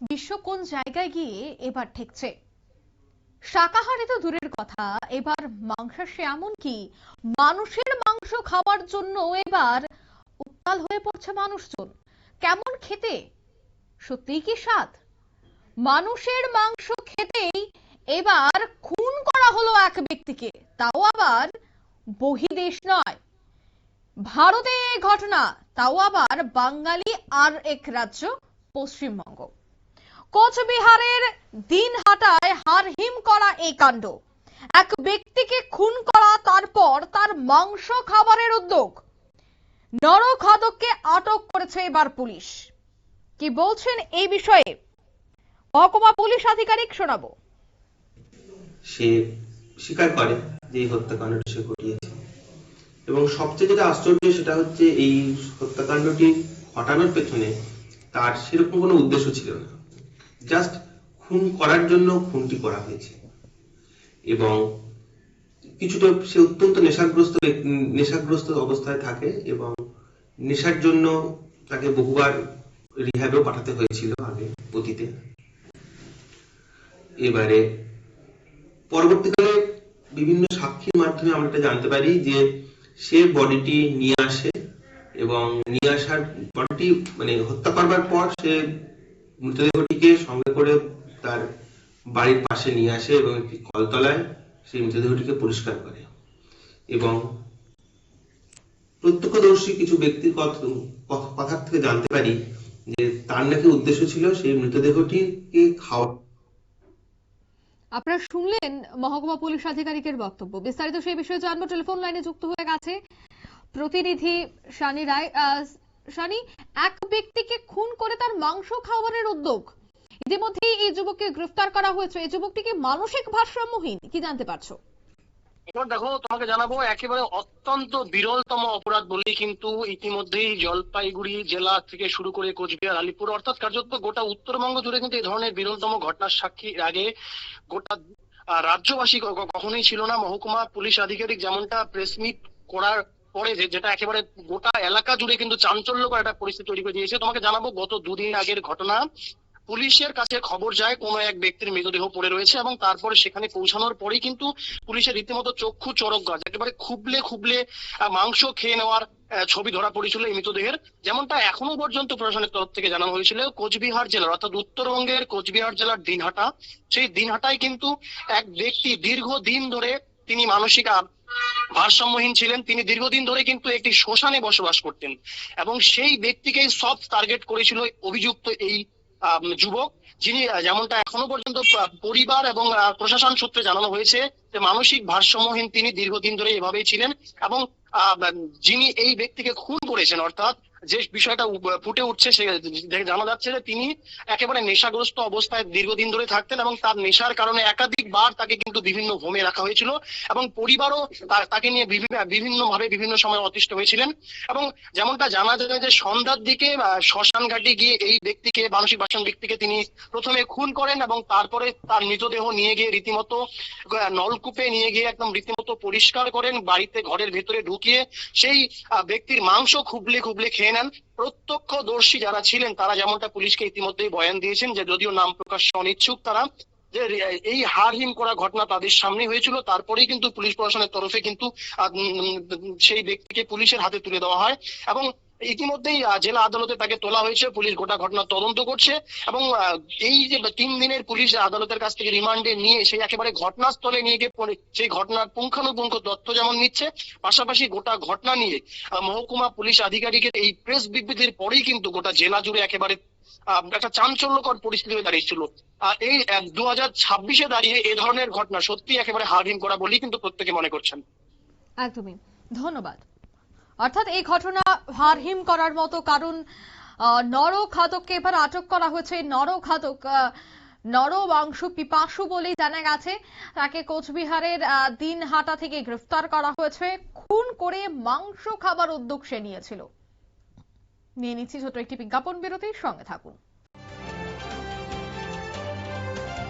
বিশ্ব কোন জায়গায় গিয়ে এবার ঠেকছে? শাকাহারি তো দূরের কথা, এবার মাংসাশে এমন কি? মানুষের মাংস খাওয়ার জন্য এবার উত্তাল হয়ে পড়ছে মানুষজন। কেমন খেতে? সত্যিই কি স্বাদ? মানুষের মাংস খেতেই এবার খুন করা হলো এক ব্যক্তিকে, তাও আবার বহিদেশ নয়। ভারতে এই ঘটনা, তাও আবার বাঙালি আর এক রাজ্য, পশ্চিমবঙ্গ। কোচবিহারের দিনহাটায় হারহিম করা এই কাণ্ড। এক ব্যক্তিকে খুন করা তারপর তার মাংস খাবারের উদ্যোগ। নরখাদককে আটক করেছে এবার পুলিশ। কি বলছেন এই বিষয়ে? মহকুমা পুলিশ আধিকারিক শোনাবো। সে স্বীকার করে যে হত্যাকাণ্ডটি সে ঘটিয়েছে। এবং সবচেয়ে যেটা আশ্চর্য সেটা হচ্ছে এই হত্যাকাণ্ডটি ঘটানোর পেছনে তার সেরকম কোনো উদ্দেশ্য ছিল না। জাস্ট খুন করার জন্য খুনটি করা হয়েছে। এবং কিছুটা সে অত্যন্ত নেশাগ্রস্ত নেশাগ্রস্ত অবস্থায় থাকে এবং নেশার জন্য তাকে বহুবার রিহ্যাবেও পাঠাতে হয়েছিল আগে অতীতে। এবারে পরবর্তীকালে বিভিন্ন সাক্ষীর মাধ্যমে আমরা এটা জানতে পারি যে সে বডিটি নিয়ে আসে এবং নিয়ে আসার বডিটি মানে হত্যা করবার পর সে মৃতদেহটিকে সঙ্গে করে তার বাড়ির পাশে নিয়ে আসে এবং একটি কলতলায় সেই মৃতদেহটিকে পরিষ্কার করে এবং প্রত্যক্ষদর্শী কিছু ব্যক্তির কথা কথার থেকে জানতে পারি যে তার নাকি উদ্দেশ্য ছিল সেই মৃতদেহটিকে খাওয়া আপনারা শুনলেন মহকুমা পুলিশ আধিকারিকের বক্তব্য। বিস্তারিত সেই বিষয়ে জানব। টেলিফোন লাইনে যুক্ত হয়ে গেছে প্রতিনিধি শানি রায়। শানি এক ব্যক্তিকে খুন করে তার মাংস খাওয়ানোর উদ্যোগ। ইতিমধ্যেই এই যুবককে গ্রেফতার করা হয়েছে। এই যুবকটিকে মানসিক ভারসাম্যহীন, কি জানতে পারছ? এবার দেখো, তোমাকে জানাব, একেবারে অত্যন্ত বিরলতম অপরাধ বলেই কিন্তু ইতিমধ্যেই জলপাইগুড়ি জেলা থেকে শুরু করে কোচবিহার, আলিপুর, অর্থাৎ কার্যত গোটা উত্তরবঙ্গ জুড়ে কিন্তু এই ধরনের বিরলতম ঘটনার সাক্ষী এর আগে গোটা রাজ্যবাসী কখনোই ছিল না। মহকুমা, পুলিশ আধিকারিক যেমনটা প্রেস মিট করার পরে যেটা একেবারে গোটা এলাকা জুড়ে কিন্তু চাঞ্চল্যকর একটা পরিস্থিতি তৈরি করে দিয়েছে। তোমাকে জানাব, গত দুদিন আগের ঘটনা। পুলিশের কাছে খবর যায়, কোনো এক ব্যক্তির মৃতদেহ পড়ে রয়েছে এবং তারপরে সেখানে পৌঁছানোর পরেই কিন্তু পুলিশের রীতিমতো চক্ষু চরক গাছ একেবারে খুবলে খুবলে মাংস খেয়ে নেওয়ার ছবি ধরা পড়েছিল এই মৃতদেহের। যেমনটা এখনও পর্যন্ত প্রশাসনের তরফ থেকে জানানো হয়েছিল, কোচবিহার জেলার, অর্থাৎ উত্তরবঙ্গের কোচবিহার জেলার দিনহাটা। সেই দিনহাটায় কিন্তু এক ব্যক্তি দীর্ঘদিন ধরে তিনি মানসিক ভারসাম্যহীন ছিলেন, তিনি দীর্ঘদিন ধরে কিন্তু একটি শ্মশানে বসবাস করতেন। এবং সেই ব্যক্তিকেই সব টার্গেট করেছিল অভিযুক্ত এই যুবক, যিনি যেমনটা এখনও পর্যন্ত পরিবার এবং প্রশাসন সূত্রে জানানো হয়েছে যে মানসিক ভারসাম্যহীন তিনি দীর্ঘদিন ধরে এভাবেই ছিলেন এবং যিনি এই ব্যক্তিকে খুন করেছেন, অর্থাৎ যে বিষয়টা ফুটে উঠছে সে জানা যাচ্ছে যে তিনি একেবারে নেশাগ্রস্ত অবস্থায় দীর্ঘদিন ধরে থাকতেন এবং তার নেশার কারণে একাধিকবার তাকে কিন্তু বিভিন্ন হোমে রাখা হয়েছিল এবং পরিবারও তাকে নিয়ে বিভিন্ন ভাবে বিভিন্ন সময় অতিষ্ঠ হয়েছিলেন এবং যেমনটা জানা যায় যে সন্ধ্যার দিকে শ্মশান ঘাটে গিয়ে এই ব্যক্তিকে, মানসিক ভাষণ ব্যক্তিকে তিনি প্রথমে খুন করেন এবং তারপরে তার মৃতদেহ নিয়ে গিয়ে রীতিমতো নলকূপে নিয়ে গিয়ে একদম রীতিমতো পরিষ্কার করেন, বাড়িতে ঘরের ভেতরে ঢুকিয়ে সেই ব্যক্তির মাংস খুবলে খুবলে খেয়ে নেন। প্রত্যক্ষদর্শী যারা ছিলেন, তারা যেমনটা পুলিশকে ইতিমধ্যেই বয়ান দিয়েছেন যে, যদিও নাম প্রকাশ অনিচ্ছুক তারা, যে এই হারহিম করা ঘটনা তাদের সামনে হয়েছিল। তারপরেই কিন্তু পুলিশ প্রশাসনের তরফে কিন্তু সেই ব্যক্তিকে পুলিশের হাতে তুলে দেওয়া হয়। এবং ইতিমধ্যেই জেলা আদালতে তাকে তোলা হয়েছে, পুলিশ গোটা ঘটনা তদন্ত করছে এবং এই যে তিন দিনের পুলিশ আদালতের কাছ থেকে রিমান্ডে নিয়ে সেই একেবারে ঘটনাস্থলে নিয়ে গিয়ে সেই ঘটনার পুঙ্খানুপুঙ্খ তথ্য যেমন নিচ্ছে, পাশাপাশি গোটা ঘটনা নিয়ে মহকুমা পুলিশ আধিকারিকের এই প্রেস বিবৃতির পরেই কিন্তু গোটা জেলা জুড়ে একেবারে একটা চাঞ্চল্যকর পরিস্থিতি হয়ে দাঁড়িয়েছিল। আর এই দু হাজার ছাব্বিশে দাঁড়িয়ে এ ধরনের ঘটনা সত্যি একেবারে হারহিম করা বলেই কিন্তু প্রত্যেকে মনে করছেন। একদমই। ধন্যবাদ। অর্থাৎ এই ঘটনা হারহিম করার মতো কারণ আহ, নরখাদককে এবার আটক করা হয়েছে। নরখাদক আহ, নর বংশ পিপাসু বলেই জানা গেছে। তাকে কোচবিহারের দিনহাটা থেকে গ্রেফতার করা হয়েছে। খুন করে মাংস খাবার উদ্যোগ সে নিয়েছিল। নিয়ে নিচ্ছি ছোট একটি বিজ্ঞাপন বিরতির সঙ্গে থাকুন।